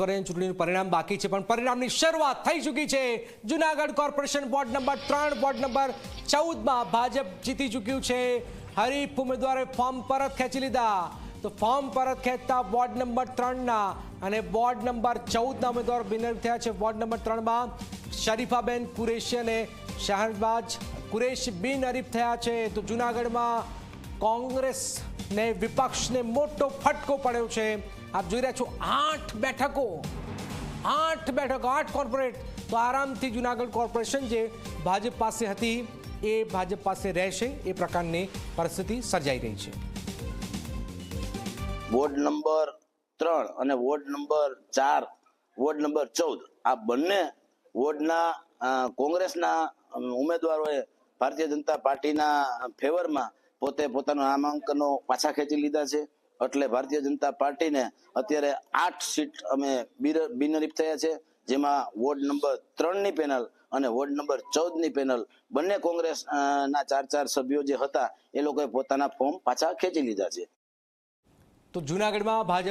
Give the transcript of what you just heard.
સ્વરની ચૂંટણીનું પરિણામ બાકી છે, પણ પરિણામની શરૂઆત થઈ ચૂકી છે. જુનાગઢ કોર્પોરેશન વોર્ડ નંબર ત્રણ વોર્ડ નંબર ચૌદમાં ભાજપ જીતી ચૂક્યું છે. હરીફ ઉમેદવારે ફોર્મ પરત ખેંચી લીધા. તો ફોર્મ પરત ખેંચતા વોર્ડ નંબર ત્રણના અને વોર્ડ નંબર ચૌદના ઉમેદવાર બિનર થયા છે. વોર્ડ નંબર ત્રણમાં શરીફાબેન કુરેશી અને શાહબાજ કુરેશ બિનહરીફ થયા છે. તો જુનાગઢમાં કોંગ્રેસને વિપક્ષને મોટો ફટકો પડ્યો છે. આપ જોઈ રહ્યા છો આઠ બેઠકો. આઠ બેઠકો, આઠ કોર્પોરેટ તો આરામથી જુનાગઢ કોર્પોરેશન જે ભાજપ પાસે હતી, એ ભાજપ પાસે રહેશે, એ પ્રકારની પરિસ્થિતિ સર્જાઈ રહી છે. વોર્ડ નંબર ત્રણ અને વોર્ડ નંબર ચાર, વોર્ડ નંબર ચૌદ, આ બંને વોર્ડના કોંગ્રેસના ઉમેદવારોએ ભારતીય જનતા પાર્ટીના ફેવરમાં પોતે પોતાના નામાંકનો પાછા ખેંચી લીધા છે. એટલે ભારતીય જનતા પાર્ટીને અત્યારે આઠ સીટ અમે બિનરીફ થયા છે, જેમાં વોર્ડ નંબર ત્રણની પેનલ અને વોર્ડ નંબર ચૌદની પેનલ. બંને કોંગ્રેસ ના ચાર ચાર સભ્યો જે હતા, એ લોકોએ પોતાના ફોર્મ પાછા ખેંચી લીધા છે. તો જુનાગઢમાં ભાજપ